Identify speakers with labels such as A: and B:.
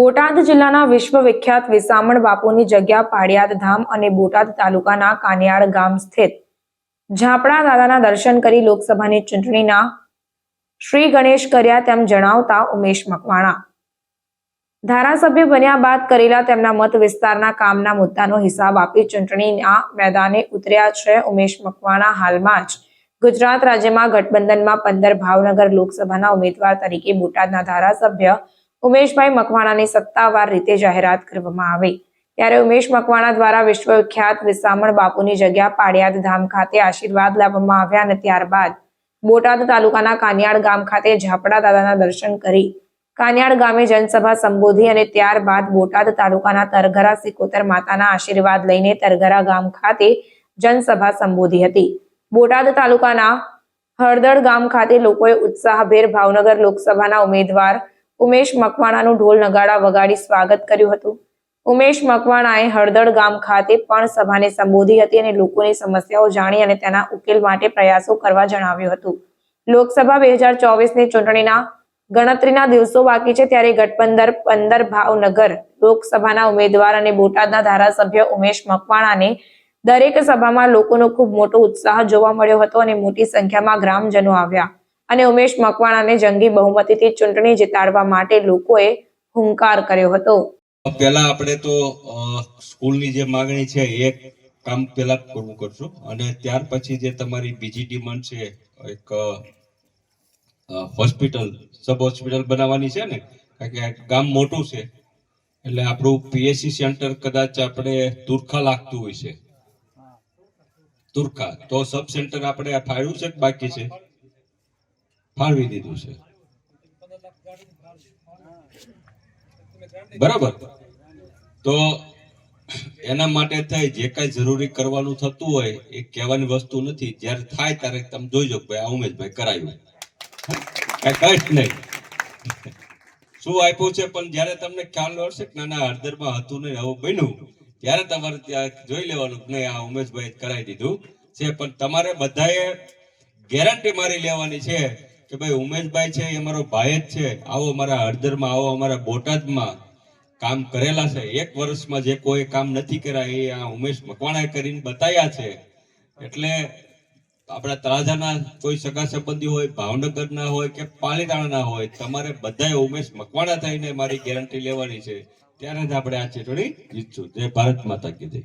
A: બોટાદ જિલ્લાના વિશ્વ વિસામણ બાપુની જગ્યા પાડિયાદ ધામ અને બોટાદ તાલુકાના કાનિયાળ ગામ સ્થિત. ઝાપડા દાદાના દર્શન કરી લોકસભાની ચૂંટણીના શ્રી ગણેશ કર્યા તેમ જણાવતા ઉમેશ મકવાણા. ધારાસભ્ય બન્યા બાદ કરેલા તેમના મત વિસ્તારના કામના મુદ્દાનો હિસાબ આપી ચૂંટણીના મેદાને ઉતર્યા છે ઉમેશ મકવાણા હાલમાં જ. ગુજરાત રાજ્યમાં ગઠબંધનમાં પંદર ભાવનગર લોકસભાના ઉમેદવાર તરીકે બોટાદના ધારાસભ્ય ઉમેશભાઈ મકવાણાની સત્તાવાર રીતે જાહેરાત કરવામાં આવી. ત્યારે ઉમેશ મકવાણા દ્વારા વિશ્વવિખ્યાત વિસામણ બાપુની જગ્યા પાડિયાદ ધામ ખાતે આશીર્વાદ લાવવામાં આવ્યા અને ત્યારબાદ બોટાદ તાલુકાના કાનિયાળ ગામ ખાતે ઝાપડા દાદાના દર્શન કરી કાનિયાળ ગામે જનસભા સંબોધી અને ત્યારબાદ બોટાદ તાલુકાના તરઘરા સિકોતર માતાના આશીર્વાદ લઈને તરઘરા ગામ ખાતે જનસભા સંબોધી હતી. બોટાદ તાલુકાના હળદળ ગામ ખાતે લોકોએ ઉત્સાહભેર ભાવનગર લોકસભાના ઉમેદવાર ઉમેશ મકવાણાનું ઢોલ નગાડા વગાડી સ્વાગત કર્યું હતું. ઉમેશ મકવાણાએ હળદળ ગામ ખાતે પણ સભાને સંબોધી હતી અને લોકોની સમસ્યાઓ જાણી અને તેના ઉકેલ માટે પ્રયાસો કરવા જણાવ્યું હતું. લોકસભા બે હજાર ચોવીસની ચૂંટણીના ગણતરીના દિવસો બાકી છે ત્યારે ગઠબંધન પંદર ભાવનગર લોકસભાના ઉમેદવાર અને બોટાદના ધારાસભ્ય ઉમેશ મકવાણાને દરેક સભામાં લોકોનો ખૂબ મોટો ઉત્સાહ જોવા મળ્યો હતો અને મોટી સંખ્યામાં ગ્રામજનો આવ્યા. અને ઉમેશ મકવાણાને જંગી બહુમતીથી ચૂંટણી જીતાડવા માટે લોકોએ હુંકાર કર્યો હતો.
B: પહેલા આપણે તો સ્કૂલની જે માંગણી છે એ કામ પહેલા પૂરું કરશું. અને ત્યાર પછી જે તમારી બીજી ડિમાન્ડ છે, એક હોસ્પિટલ, સબ હોસ્પિટલ બનાવવાની છે ને, કારણ કે ગામ મોટું છે. એટલે આપણું પીએસસી સેન્ટર કદાચ આપણે તુરખા લાગતું હોય છે. તુરખા. તો સબ સેન્ટર આપણે ફાળ્યું છે બાકી છે? ફાળવી દીધું છે. બરાબર. તો એના માટે થાય જે કાંઈ જરૂરી કરવાનું થતું હોય એ કહેવાની વસ્તુ નથી. જ્યારે થાય ત્યારે તમે જોઈજો ભાઈ આ ઉમેશભાઈ કરાયું. કાંઈ કષ્ટ નહીં. શું આપ્યું છે? પણ જ્યારે તમને ખ્યાલ હશે કે ના ના, હળદરમાં હતું નહીં, આવું બન્યું. ત્યારે તમારે ત્યાં જોઈ લેવાનું નહીં, આ ઉમેશભાઈ કરાવી દીધું છે. પણ તમારે બધાએ ગેરંટી મારી લેવાની છે કે ભાઈ, ઉમેશભાઈ છે, એ મારો ભાઈ જ છે. આવો અમારા હળદરમાં, આવો અમારા બોટાદમાં કામ કરેલા છે. એક વર્ષમાં જે કોઈ કામ નથી કર્યા, એ આ ઉમેશ મકવાણાએ કરીને બતાવ્યા છે. એટલે આપણા તળાજાના કોઈ સગા સંબંધી હોય, ભાવનગરના હોય કે પાલીતાણાના હોય, તમારે બધાએ ઉમેશ મકવાણા થઈને મારી ગેરંટી લેવાની છે. ત્યારે જ આપણે આ ચૂંટણી જીતશું. જય ભારત માતા કી જય.